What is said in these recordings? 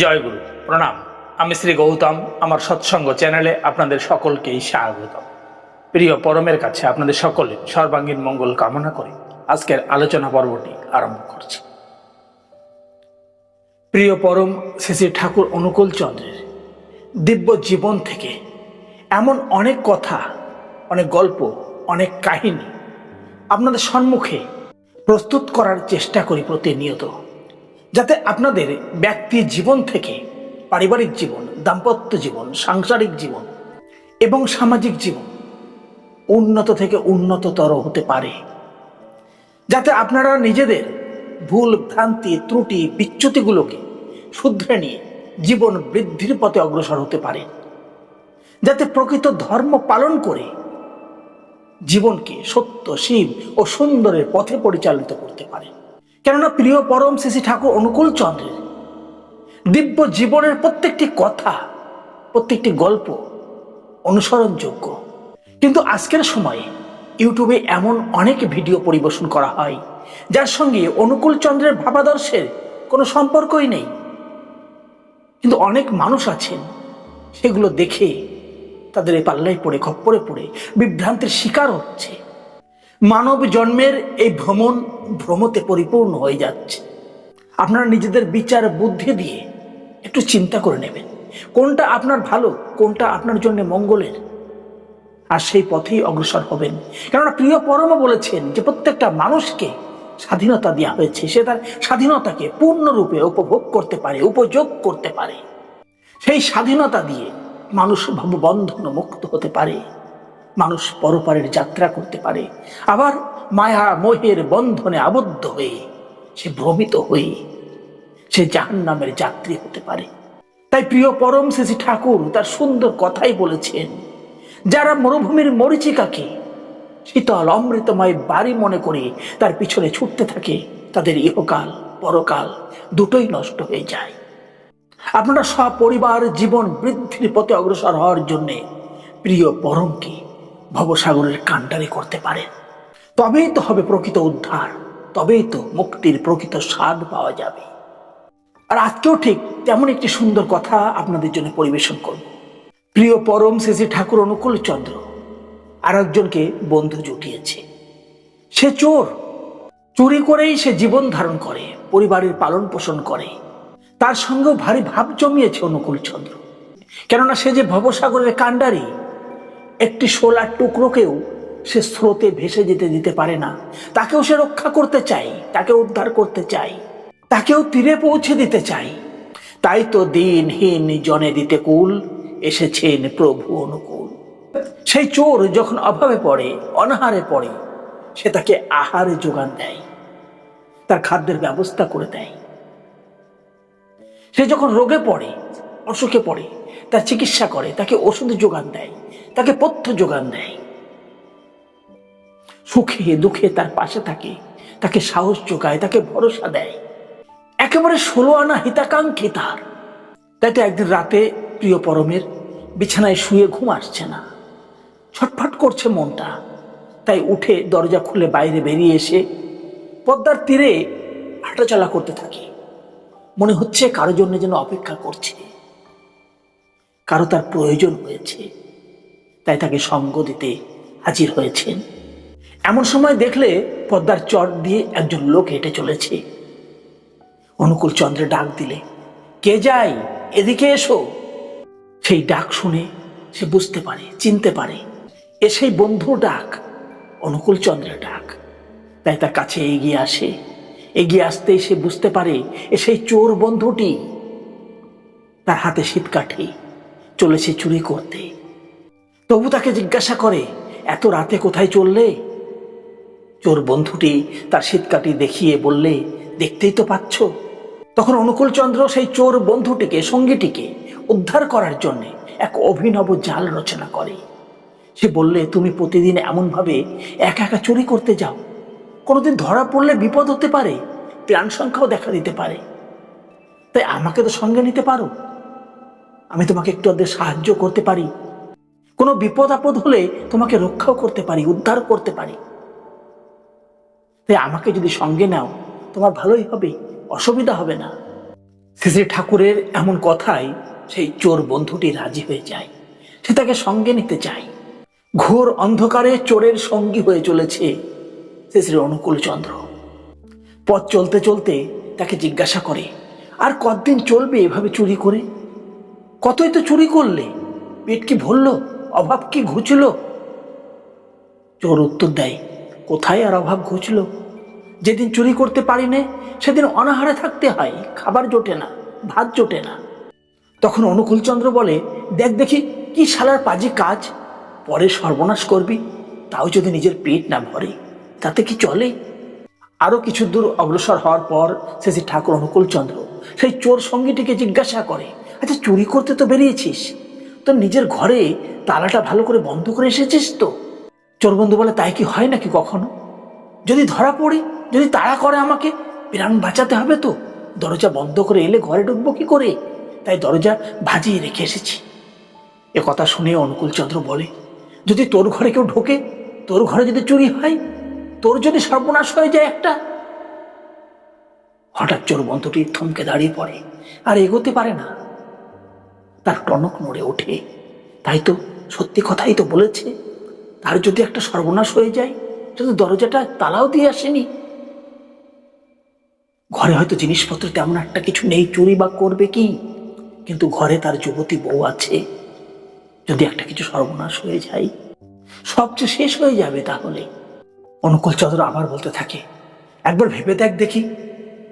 জয়গুরু প্রণাম। আমি শ্রী গৌতম, আমার সৎসঙ্গ চ্যানেলে আপনাদের সকলকেই স্বাগতম। প্রিয় পরমের কাছে আপনাদের সকলে সর্বাঙ্গীন মঙ্গল কামনা করে আজকের আলোচনা পর্বটি আরম্ভ করছি। প্রিয় পরম শ্রী ঠাকুর অনুকূল চন্দ্রের দিব্য জীবন থেকে এমন অনেক কথা, অনেক গল্প, অনেক কাহিনী আপনাদের সম্মুখে প্রস্তুত করার চেষ্টা করি প্রতিনিয়ত। যাতে আপনাদের ব্যক্তি জীবন থেকে পারিবারিক জীবন, দাম্পত্য জীবন, সাংসারিক জীবন এবং সামাজিক জীবন উন্নত থেকে উন্নততর হতে পারে। যাতে আপনারা নিজেদের ভুল, ভ্রান্তি, ত্রুটি, বিচ্যুতিগুলোকে শুধরে নিয়ে জীবন বৃদ্ধির পথে অগ্রসর হতে পারে যাতে প্রকৃত ধর্ম পালন করে জীবনকে সত্য শিব ও সুন্দরের পথে পরিচালিত করতে পারে কেননা প্রিয় পরম শ্রী ঠাকুর অনুকূল চন্দ্রের দিব্য জীবনের প্রত্যেকটি কথা, প্রত্যেকটি গল্প অনুসরণযোগ্য। কিন্তু আজকের সময়ে ইউটিউবে এমন অনেক ভিডিও পরিবেশন করা হয়, যার সঙ্গে অনুকূল চন্দ্রের ভাবাদর্শের কোনো সম্পর্কই নেই। কিন্তু অনেক মানুষ আছেন, সেগুলো দেখে তাদের এই পাল্লায় পড়ে, খপ্পরে পড়ে বিভ্রান্তির শিকার হচ্ছে। মানব জন্মের এই ভ্রমণ ভ্রমতে পরিপূর্ণ হয়ে যাচ্ছে। আপনারা নিজেদের বিচার বুদ্ধি দিয়ে একটু চিন্তা করে নেবেন। কোনটা আপনার ভালো, কোনটা আপনার জন্য মঙ্গলের? আর সেই পথেই অগ্রসর হবেন। কেননা প্রিয় পরম বলেছেন যে প্রত্যেকটা মানুষকে স্বাধীনতা দেওয়া হয়েছে। সে তার স্বাধীনতাকে পূর্ণরূপে উপভোগ করতে পারে, উপযোগ করতে পারে। সেই স্বাধীনতা দিয়ে মানুষ বন্ধন মুক্ত হতে পারে। মানুষ পরপারের যাত্রা করতে পারে। আবার মায়া মোহের বন্ধনে আবদ্ধ হয়ে সে ভ্রমিত হয়ে সে জাহান নামের যাত্রী হতে পারে। তাই প্রিয় পরম শ্রী ঠাকুর তার সুন্দর কথাই বলেছেন, যারা মরুভূমির মরিচিকাকে শীতল অমৃতময় বাড়ি মনে করে তার পিছনে ছুটতে থাকে, তাদের ইহকাল, পরকাল দুটোই নষ্ট হয়ে যায়। আপনারা সপরিবার জীবন বৃদ্ধির পথে অগ্রসর হওয়ার জন্যে প্রিয় পরমকে ভবসাগরের কাণ্ডারি করতে পারেন। তবেই তো হবে প্রকৃত উদ্ধার, তবেই তো মুক্তির প্রকৃত স্বাদ পাওয়া যাবে। আর আজকেও ঠিক তেমন একটি সুন্দর কথা আপনাদের জন্য পরিবেশন করব। প্রিয় পরম শ্রী ঠাকুর অনুকূল চন্দ্র আর একজনকে বন্ধু জুটিয়েছে। সে চোর। চুরি করেই সে জীবন ধারণ করে, পরিবারের পালন পোষণ করে। তার সঙ্গেও ভারী ভাব জমিয়েছে অনুকূল চন্দ্র। কেননা সে যে ভবসাগরের কাণ্ডারি, একটি শোলার টুকরোকেও সে স্রোতে ভেসে যেতে দিতে পারে না। তাকেও সে রক্ষা করতে চাই তাকে উদ্ধার করতে চাই, তাকেও তীরে পৌঁছে দিতে চাই। তাই তো দিনহীন জনে দিতে কুল, এসেছেন প্রভু অনুকূল। সেই চোর যখন অভাবে পড়ে, অনাহারে পড়ে, সে তাকে আহারে যোগান দেয়, তার খাদ্যের ব্যবস্থা করে দেয়। সে যখন রোগে পড়ে, অসুখে পড়ে, তার চিকিৎসা করে, তাকে ওষুধ যোগান দেয়, তাকে পথ্য যোগান দেয় সুখে, দুঃখে তার পাশে থাকে। তাকে সাহস যোগায়, তাকে ভরসা দেয়। একেবারে ষোলো আনা হিতাকাঙ্ক্ষী তার। তাই তো একদিন রাতে প্রিয় পরমের বিছানায় শুয়ে ঘুম আসছে না। ছটফট করছে মনটা। তাই উঠে দরজা খুলে বাইরে বেরিয়ে এসে পদ্মার তীরে হাঁটাচলা করতে থাকে। মনে হচ্ছে কারও জন্য যেন অপেক্ষা করছে। কারও তার প্রয়োজন হয়েছে। তাই তাকে সঙ্গ দিতে হাজির হয়েছেন। এমন সময় দেখলে পদ্মার চর দিয়ে একজন লোক হেঁটে চলেছে। অনুকূল চন্দ্রে ডাক দিলে, কে যাই এদিকে এসো। সেই ডাক শুনে সে বুঝতে পারে, চিনতে পারে, এ সেই বন্ধুর ডাক, অনুকূল চন্দ্রের ডাক। তাই তার কাছে এগিয়ে আসে। এগিয়ে আসতেই সে বুঝতে পারে, এ সেই চোর বন্ধুটি। তার হাতে শীতকাঠি চলেছে চুরি করতে। তবু তাকে জিজ্ঞাসা করে, এত রাতে কোথায় চললে? চোর বন্ধুটি তার শীতকাঠি দেখিয়ে বললে, দেখতেই তো পাচ্ছ। তখন অনুকূলচন্দ্র সেই চোর বন্ধুটিকে, সঙ্গীটিকে উদ্ধার করার জন্য এক অভিনব জাল রচনা করে। সে বললে, তুমি প্রতিদিন এমনভাবে একা একা চুরি করতে যাও। কোনোদিন ধরা পড়লে বিপদ হতে পারে প্রাণ সংখ্যাও দেখা দিতে পারে। তাই আমাকে তো সঙ্গে নিতে পারো। আমি তোমাকে একটু ওদের সাহায্য করতে পারি। কোনো বিপদ আপদ হলে তোমাকে রক্ষাও করতে পারি উদ্ধার করতে পারি। তাই আমাকে যদি সঙ্গে নাও, তোমার ভালোই হবে, অসুবিধা হবে না। শ্রী ঠাকুরের এমন কথাই সেই চোর বন্ধুটি রাজি হয়ে যায়। সে তাকে সঙ্গে নিতে চায়। ঘোর অন্ধকারে চোরের সঙ্গী হয়ে চলেছে শ্রী অনুকূল চন্দ্র। পথ চলতে চলতে তাকে জিজ্ঞাসা করে, আর কতদিন চলবে এভাবে চুরি করে? কতই তো চুরি করলে? পেট কি ভরল? অভাব কি ঘুচল? চোর উত্তর দেয় কোথায় আর অভাব ঘুচল? যেদিন চুরি করতে পারি নে, সেদিন অনাহারে থাকতে হয়। খাবার জোটে না, ভাত জোটে না। তখন অনুকূলচন্দ্র বলে, দেখ দেখি, কি শালার পাজি কাজ। পরে সর্বনাশ করবি, তাও যদি নিজের পেট না ভরে, তাতে কি চলে? আরও কিছু দূর অগ্রসর হওয়ার পর শেষে ঠাকুর অনুকূলচন্দ্র সেই চোর সঙ্গীটিকে জিজ্ঞাসা করে আচ্ছা চুরি করতে তো বেরিয়েছিস। তোর নিজের ঘরে তালাটা ভালো করে বন্ধ করে এসেছিস তো? চোর বন্ধু বলে তাই কি হয় নাকি কখনো? যদি ধরা পড়ি, যদি তাড়া করে আমাকে, প্রাণ বাঁচাতে হবে তো? দরজা বন্ধ করে এলে ঘরে ঢুকবো কি করে? তাই দরজা ভাজিয়ে রেখে এসেছি। এ কথা শুনে অনুকূলচন্দ্র বলে, যদি তোর ঘরে কেউ ঢোকে, তোর ঘরে যদি চুরি হয়, তোর যদি সর্বনাশ হয়ে যায় একটা? হঠাৎ চোর বন্ধুটি থমকে দাঁড়িয়ে পড়ে, আর এগোতে পারে না। তার টনক নড়ে ওঠে। তাই তো সত্যি কথাই তো বলেছে তার যদি একটা সর্বনাশ হয়ে যায় যদি দরজাটা তালাও দিয়ে আসেনি। ঘরে হয়তো জিনিসপত্র তেমন একটা কিছু নেই, চুরি বা করবে কি? কিন্তু ঘরে তার যুবতী বউ আছে। যদি একটা কিছু সর্বনাশ হয়ে যায়, সবচেয়ে শেষ হয়ে যাবে তাহলে। অনুকূল চন্দ্র আবার বলতে থাকে, একবার ভেবে দেখ দেখি,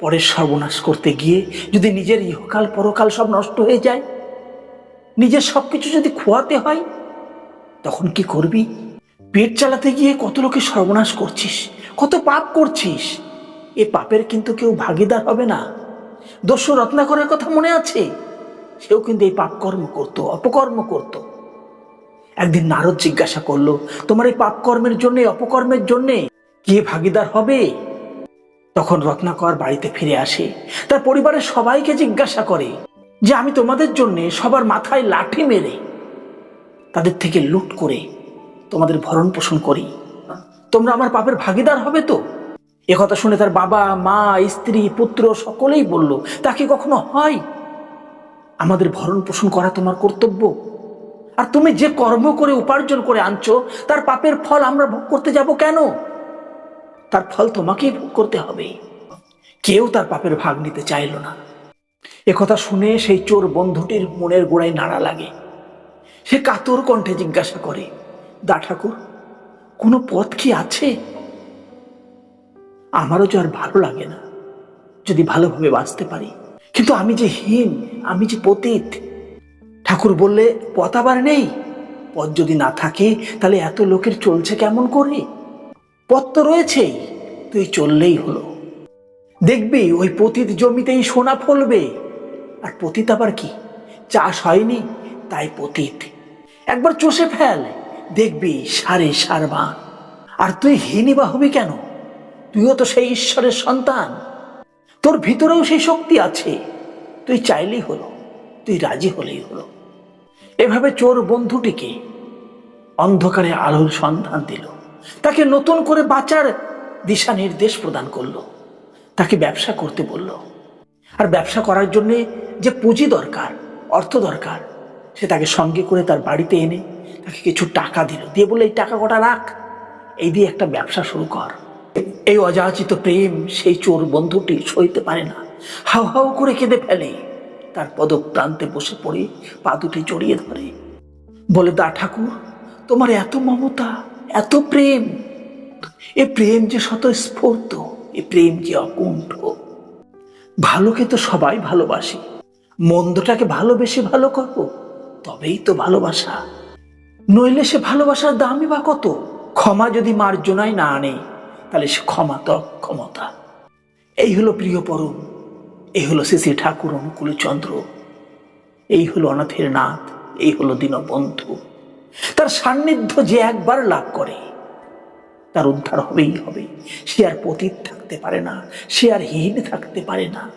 পরের সর্বনাশ করতে গিয়ে যদি নিজের ইহকাল পরকাল সব নষ্ট হয়ে যায়, নিজের সব কিছু যদি খোয়াতে হয়, তখন কি করবি? পেট চালাতে গিয়ে কত লোকে সর্বনাশ করছিস? কত পাপ করছিস? এ পাপের কিন্তু কেউ ভাগিদার হবে না। দস্যু রত্নাকরের কথা মনে আছে? সেও কিন্তু এই পাপ কর্ম করত, অপকর্ম করত। একদিন নারদ জিজ্ঞাসা করল, তোমার এই পাপ কর্মের জন্য, অপকর্মের জন্যে কে ভাগিদার হবে? তখন রত্নাকর বাড়িতে ফিরে আসে। তার পরিবারের সবাইকে জিজ্ঞাসা করে যে, আমি তোমাদের জন্যে সবার মাথায় লাঠি মেরে তাদের থেকে লুট করে তোমাদের ভরণ পোষণ করি। তোমরা আমার পাপের ভাগিদার হবে তো? একথা শুনে তার বাবা, মা, স্ত্রী, পুত্র সকলেই বলল তাকে কখনো হয়? আমাদের ভরণ পোষণ করা তোমার কর্তব্য। আর তুমি যে কর্ম করে উপার্জন করে আনছো, তার পাপের ফল আমরা ভোগ করতে যাব কেন? তার ফল তোমাকেই ভোগ করতে হবে। কেউ তার পাপের ভাগ নিতে চাইল না। একথা শুনে সেই চোর বন্ধুটির মনের গোড়ায় নাড়া লাগে। সে কাতর কণ্ঠে জিজ্ঞাসা করে দা ঠাকুর, কোনো পথ কি আছে? আমারও যে আর ভালো লাগে না, যদি ভালোভাবে বাঁচতে পারি। কিন্তু আমি যে হীন, আমি যে পতিত, ঠাকুর বললে পথ আবার নেই। পথ যদি না থাকে, তাহলে এত লোকের চলছে কেমন করে? পথ তো রয়েছেই, তুই চললেই হলো। দেখবি, ওই পতিত জমিতেই সোনা ফলবে। আর পতিত আবার কি? চাষ হয়নি, তাই পতিত। একবার চষে ফেল। দেখবি সারে সারবান। আর তুই হীনই বা হবি কেন? তুইও তো সেই ঈশ্বরের সন্তান। তোর ভিতরেও সেই শক্তি আছে। তুই চাইলেই হলো, তুই রাজি হলেই হলো। এভাবে চোর বন্ধুটিকে অন্ধকারে আলোর সন্ধান দিল। তাকে নতুন করে বাঁচার দিশা নির্দেশ প্রদান করল। তাকে ব্যবসা করতে বলল। আর ব্যবসা করার জন্যে যে পুঁজি দরকার, অর্থ দরকার সে তাকে সঙ্গে করে তার বাড়িতে এনে তাকে কিছু টাকা দিল। দিয়ে বলল, এই টাকা কটা রাখ। এই দিয়ে একটা ব্যবসা শুরু কর। এই অযাচিত প্রেম সেই চোর বন্ধুটি সইতে পারে না। হাউ হাউ করে কেঁদে ফেলে। তার পদক পদপ্রান্তে বসে পড়ে পা দুটি জড়িয়ে ধরে। বলে, দা ঠাকুর, তোমার এত মমতা, এত প্রেম। এ প্রেম যে স্বতঃস্ফূর্ত, এ প্রেম যে অকুণ্ঠ। ভালোকে তো সবাই ভালোবাসি। মন্দটাকে ভালোবেসে ভালো করব তবেই তো ভালোবাসা। নইলে সে ভালোবাসার দামই বা কত? ক্ষমা যদি মার্জনায় না আনে, তাহলে সে ক্ষমা তো ক্ষমতা। এই হলো প্রিয় পরম, এই হলো শ্রী ঠাকুর অনুকূল চন্দ্র। এই হলো অনাথের নাথ, এই হলো দীনবন্ধু। তার সান্নিধ্য যে একবার লাভ করে, তার উদ্ধার হবেই হবে। সে আর পতীত থাকতে পারে না, সে আর হীন থাকতে পারে না।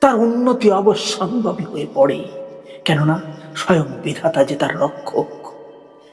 তার উন্নতি অবশ্যম্ভাবী হয়ে পড়ে। কেননা স্বয়ং বিধাতা যে তার রক্ষক।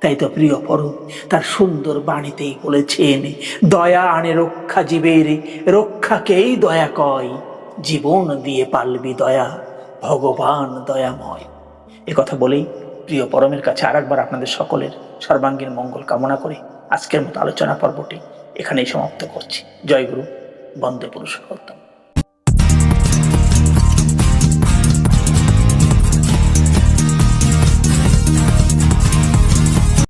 তাই তো প্রিয় পরম, তার সুন্দর বাণীতেই বলেছেন, দয়া আনে রক্ষা জীবের, রক্ষাকেই দয়া কয়। জীবন দিয়ে পালবি দয়া, ভগবান দয়াময়। এ কথা বলেই প্রিয় পরমের কাছে আরেকবার আপনাদের সকলের সর্বাঙ্গীন মঙ্গল কামনা করে আজকের মতো আলোচনা পর্বটি এখানেই সমাপ্ত করছি। জয় গুরু, বন্দে পুরুষোত্তম।